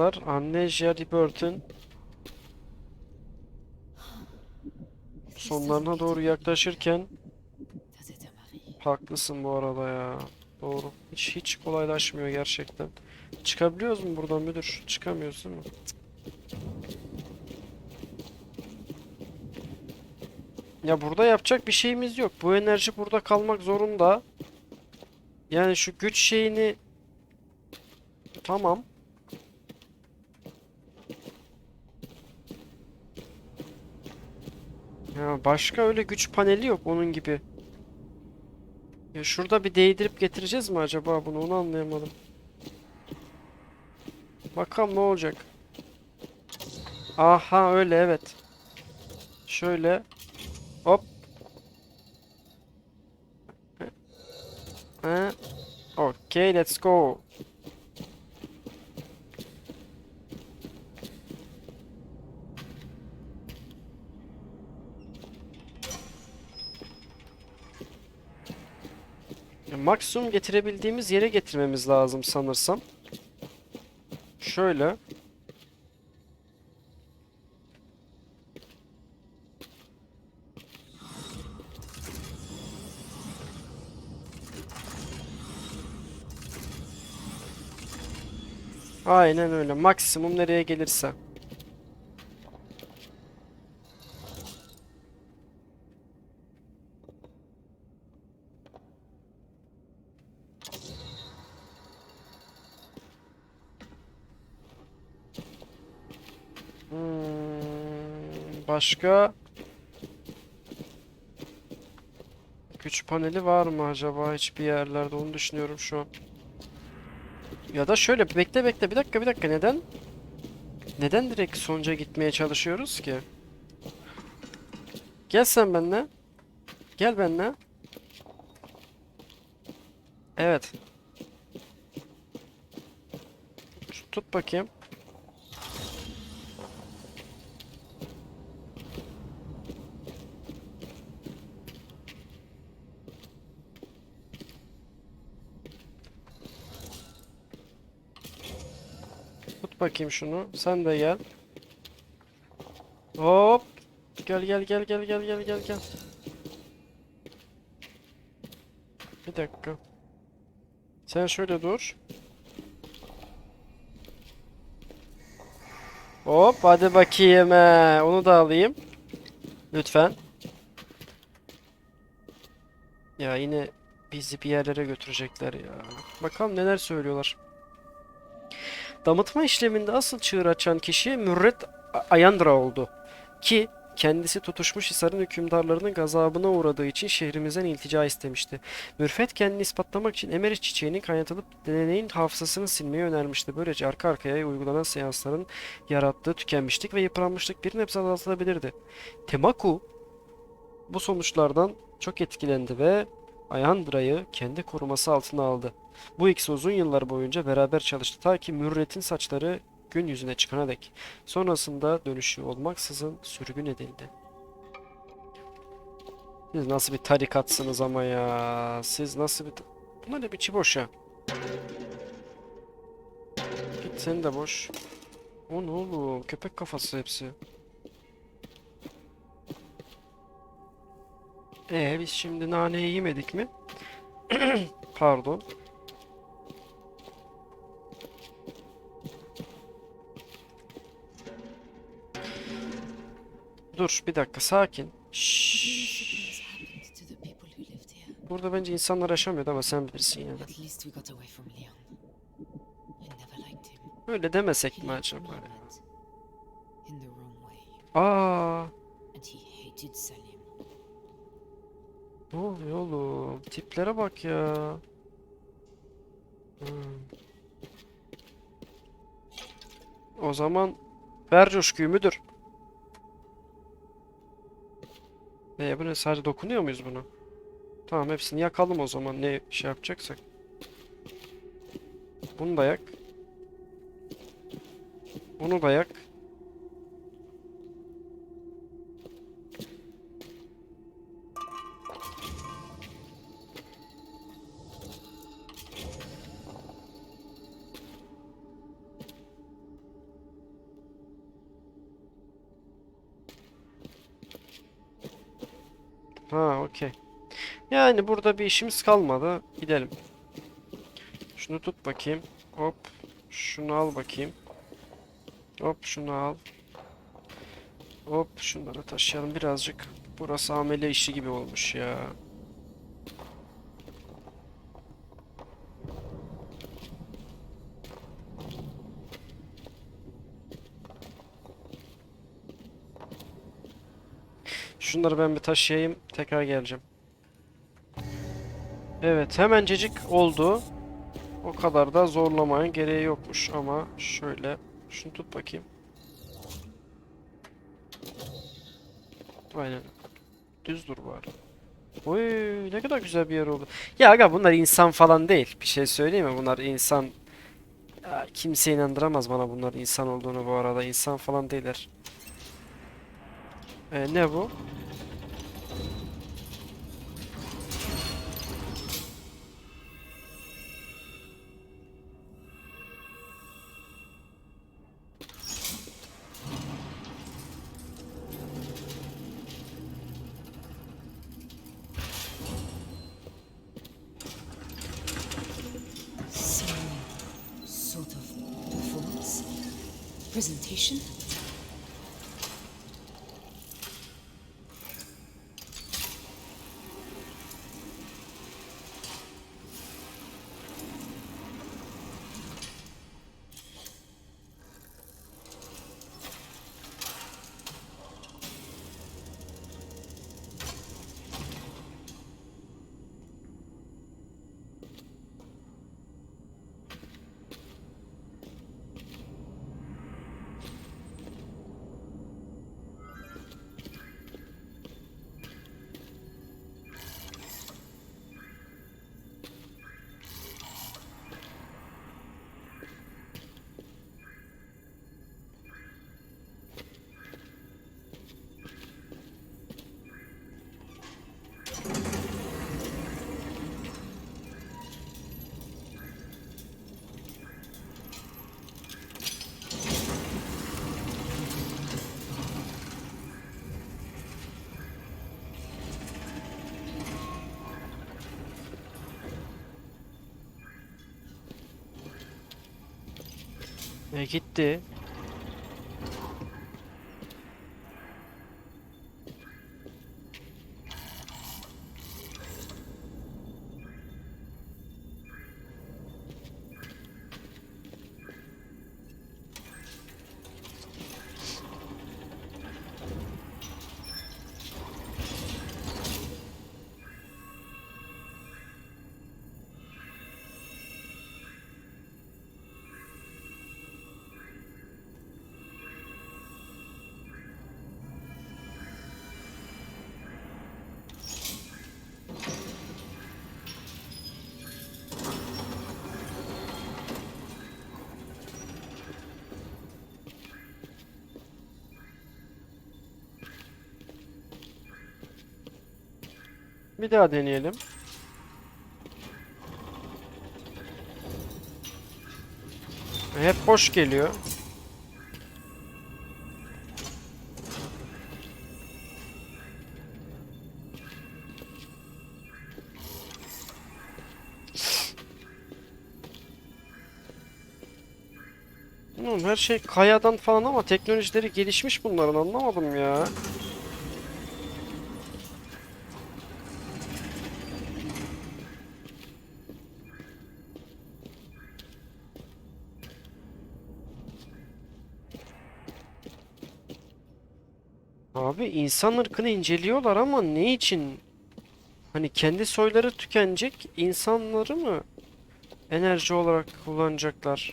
Amnesia Rebirth'ın sonlarına doğru yaklaşırken haklısın bu arada ya. Doğru. Hiç hiç kolaylaşmıyor gerçekten. Çıkabiliyoruz mu buradan müdür? Çıkamıyoruz değil mi? Ya burada yapacak bir şeyimiz yok. Bu enerji burada kalmak zorunda. Yani şu güç şeyini tamam. Ya başka öyle güç paneli yok onun gibi. Ya şurada bir değdirip getireceğiz mi acaba bunu onu anlayamadım. Bakalım ne olacak. Aha öyle evet. Şöyle. Hop. Ha. Okay, let's go. Maksimum getirebildiğimiz yere getirmemiz lazım sanırsam. Şöyle. Aynen öyle. Maksimum nereye gelirse. Hmm, başka güç paneli var mı acaba hiçbir yerlerde onu düşünüyorum şu an. Ya da şöyle bekle bekle bir dakika bir dakika neden? Neden direkt sonuca gitmeye çalışıyoruz ki? Gel sen benimle. Gel benimle. Evet. Tut bakayım. Bakayım şunu. Sen de gel. Hop. Gel gel gel gel gel gel gel gel. Bir dakika. Sen şöyle dur. Hop hadi bakayım. he. Onu da alayım. Lütfen. Ya yine bizi bir yerlere götürecekler ya. Bakalım neler söylüyorlar. Damıtma işleminde asıl çığır açan kişi Mürret Ayandra oldu. Ki kendisi tutuşmuş Hisar'ın hükümdarlarının gazabına uğradığı için şehrimizden iltica istemişti. Mürfet kendini ispatlamak için Emeriş çiçeğinin kaynatılıp deneyin hafızasını silmeyi önermişti. Böylece arka arkaya uygulanan seansların yarattığı tükenmişlik ve yıpranmışlık bir nebze azaltılabilirdi. Temaku bu sonuçlardan çok etkilendi ve Ayandra'yı kendi koruması altına aldı. Bu ikisi uzun yıllar boyunca beraber çalıştı ta ki Mürret'in saçları gün yüzüne çıkana dek. Sonrasında dönüşü olmaksızın sürgün edildi. Siz nasıl bir tarikatsınız ama ya. Siz nasıl bir... Bunlar ne biçi boş ya. Git sen de boş. O ne oğlum? Köpek kafası hepsi. Ee biz şimdi naneyi yemedik mi? Pardon. Dur bir dakika sakin. Şşş. Burada bence insanlar yaşamıyordu ama sen bilirsin yani. Öyle demesek mi acaba? Aa, ne oluyor oğlum? Tiplere bak ya. Hmm. O zaman ver coşkuyu müdür. E bu ne sadece dokunuyor muyuz buna? Tamam hepsini yakalım o zaman ne şey yapacaksak. Bunu da yak. Onu da yak. Ha okey. Yani burada bir işimiz kalmadı. Gidelim. Şunu tut bakayım. Hop. Şunu al bakayım. Hop şunu al. Hop şunları taşıyalım birazcık. Burası amele işi gibi olmuş ya. Şunları ben bir taşıyayım. Tekrar geleceğim. Evet hemencecik oldu. O kadar da zorlamaya gereği yokmuş ama şöyle şunu tut bakayım. Aynen. Düz dur bari. Oy ne kadar güzel bir yer oldu. Ya aga bunlar insan falan değil. Bir şey söyleyeyim mi? Bunlar insan ya, kimse inandıramaz bana bunlar insan olduğunu bu arada. İnsan falan değiller. E, ne bu? Some sort of performance? Presentation? E gitti. Bir daha deneyelim. Hep boş geliyor. Her şey kayadan falan ama teknolojileri gelişmiş bunların anlamadım ya. Abi insan ırkını inceliyorlar ama ne için? Hani kendi soyları tükenecek insanları mı enerji olarak kullanacaklar?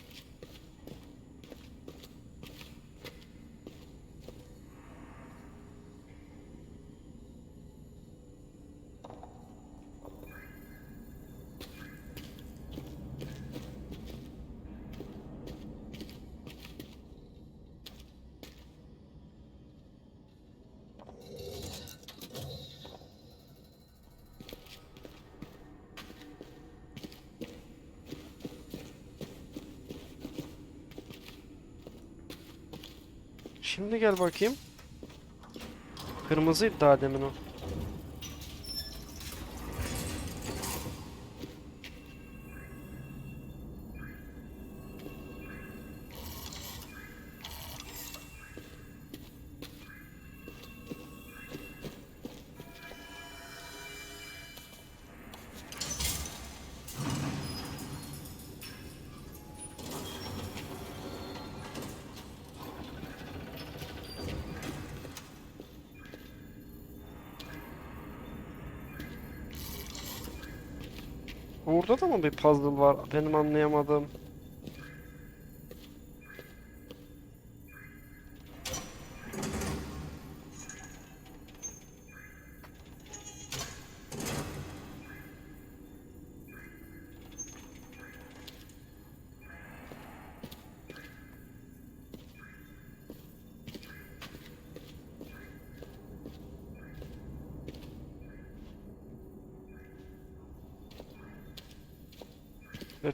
Şimdi gel bakayım. Kırmızıydı daha demin o. mı bir puzzle var? Benim anlayamadığım.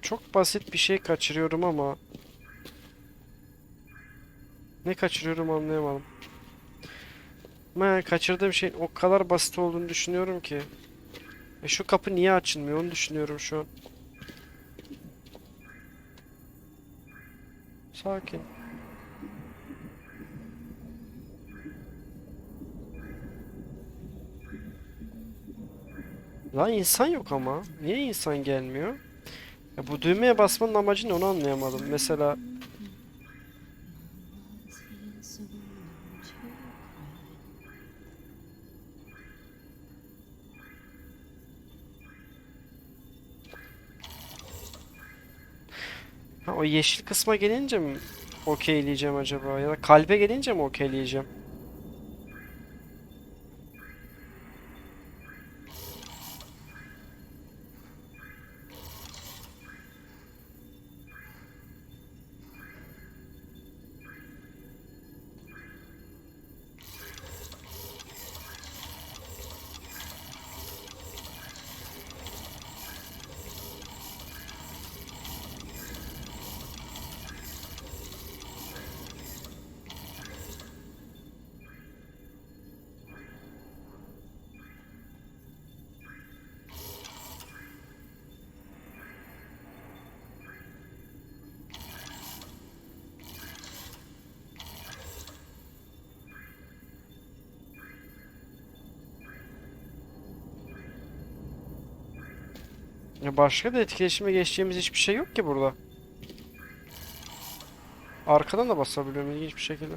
Çok basit bir şey kaçırıyorum ama ne kaçırıyorum anlayamadım. Ben kaçırdığım şeyin o kadar basit olduğunu düşünüyorum ki. E şu kapı niye açılmıyor onu düşünüyorum şu an. Sakin. Lan insan yok ama. Niye insan gelmiyor? Ya bu düğmeye basmanın amacı ne onu anlayamadım. Mesela ha, o yeşil kısma gelince mi okeyleyeceğim acaba? Ya da kalbe gelince mi okeyleyeceğim? Ya başka da etkileşime geçeceğimiz hiçbir şey yok ki burada. Arkadan da basabiliyorum ilginç bir şekilde.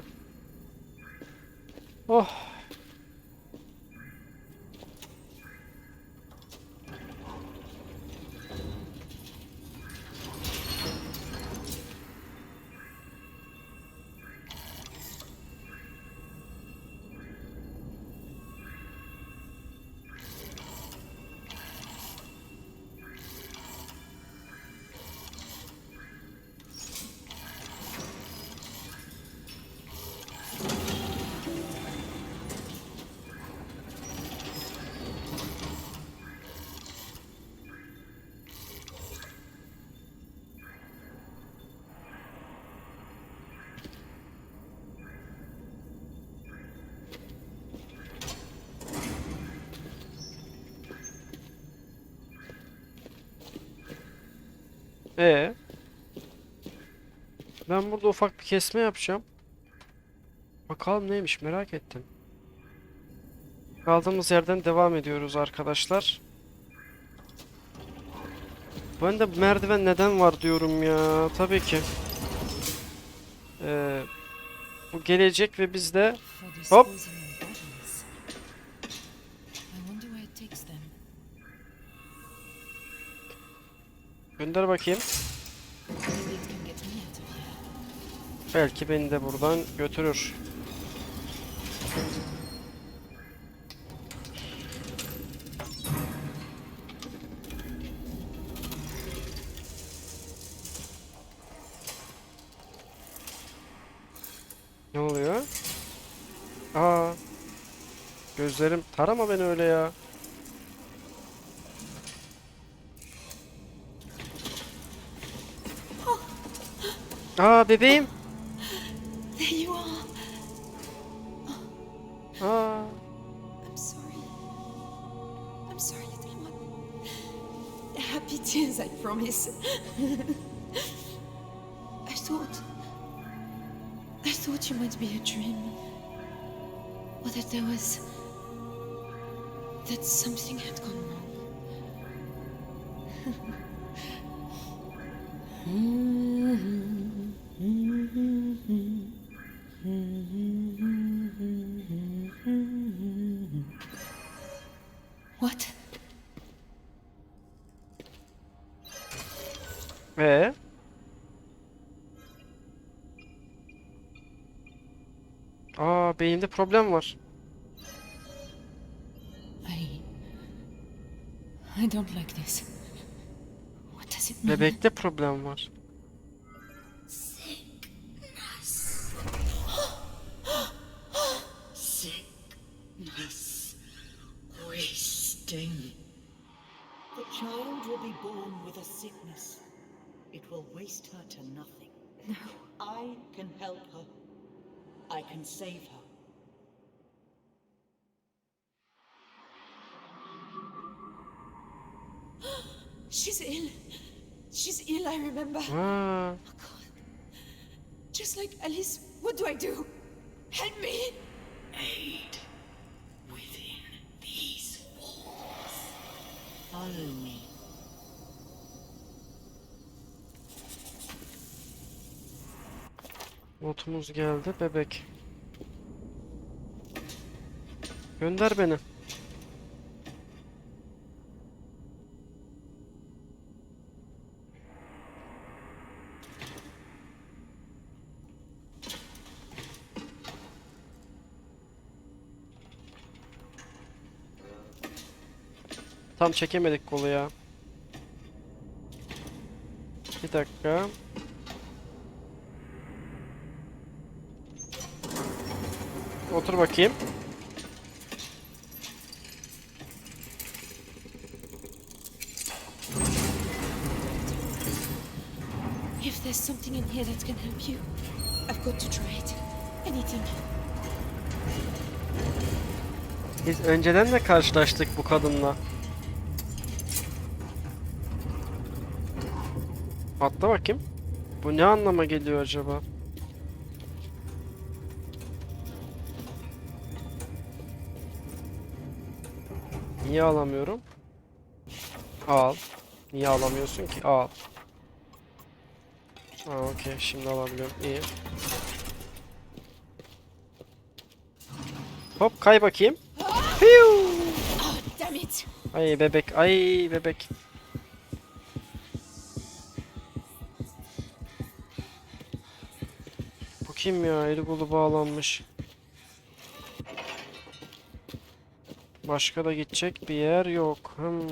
Ee. Ben burada ufak bir kesme yapacağım. Bakalım neymiş merak ettim. Kaldığımız yerden devam ediyoruz arkadaşlar. Ben de merdiven neden var diyorum ya. Tabii ki. Ee, bu gelecek ve biz de Hop. Of here. Belki beni de buradan götürür. Ne oluyor? Aa. Gözlerim tarama beni bebeğim. There you are. Aa. I'm sorry. I'm sorry, little one. Happy tears, I promise. I thought. I thought you might be a dream. Or that there was. that something had gone wrong. What? Aa beynimde problem var. I. I don't like this. What does it mean? Bebekte problem var. Sickness. Wasting. The child will be born with a sickness. It will waste her to nothing. No. I can help her. I can save her. She's ill. She's ill, I remember. Aa, Oh god. Just like Alice, what do I do? Help me! Aid within these walls. Follow me. Notumuz geldi bebek. Gönder beni. Tam çekemedik kolu ya. Bir dakika. Otur bakayım. If there's something in here that can help you, I've got to try it. Anything. Biz önceden de karşılaştık bu kadınla. Atla bakayım. Bu ne anlama geliyor acaba? Niye alamıyorum? Al. Niye alamıyorsun ki? Al. Aa okey şimdi alabiliyorum. İyi. Hop kay bakayım. Piu! Ay bebek, ay bebek. Bu kim ya? Eli kolu bağlanmış. Başka da gidecek bir yer yok. Hmm.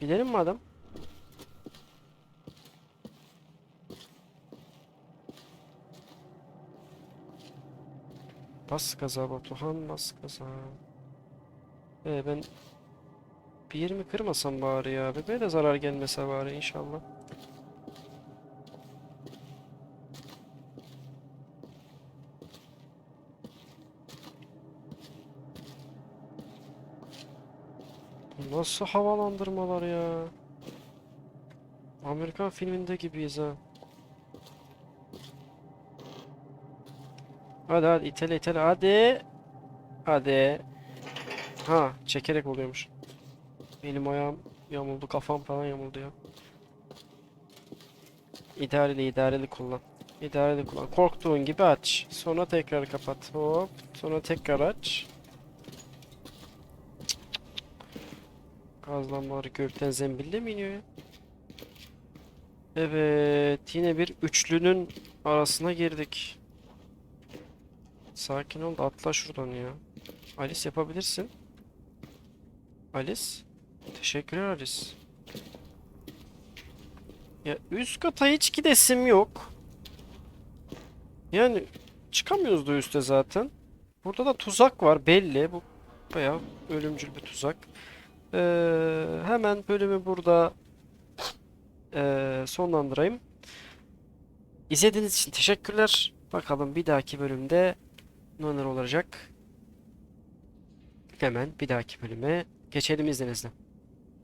Gidelim mi adam? Bas gaza Batuhan, bas gaza. Ee, ben bir yerimi kırmasam bari ya. Bebeğe de zarar gelmese bari inşallah. Nasıl havalandırmalar ya? Amerikan filminde gibiyiz ha. Hadi hadi itele itele hadi. Hadi. Ha çekerek oluyormuş. Elim ayağım yamuldu kafam falan yamuldu ya. İdareli idareli kullan. İdareli kullan. Korktuğun gibi aç. Sonra tekrar kapat. Hop. Sonra tekrar aç. Gazlanmaları gökten zembille mi iniyor ya? Evet. Yine bir üçlünün arasına girdik. Sakin ol da atla şuradan ya. Alice yapabilirsin. Alice. Teşekkürler Alice. Ya üst kata hiç gidesim yok. Yani çıkamıyoruz da üste zaten. Burada da tuzak var belli. Bu bayağı ölümcül bir tuzak. Ee, hemen bölümü burada ee, sonlandırayım. İzlediğiniz için teşekkürler. Bakalım bir dahaki bölümde neler olacak. Hemen bir dahaki bölüme geçelim izninizle.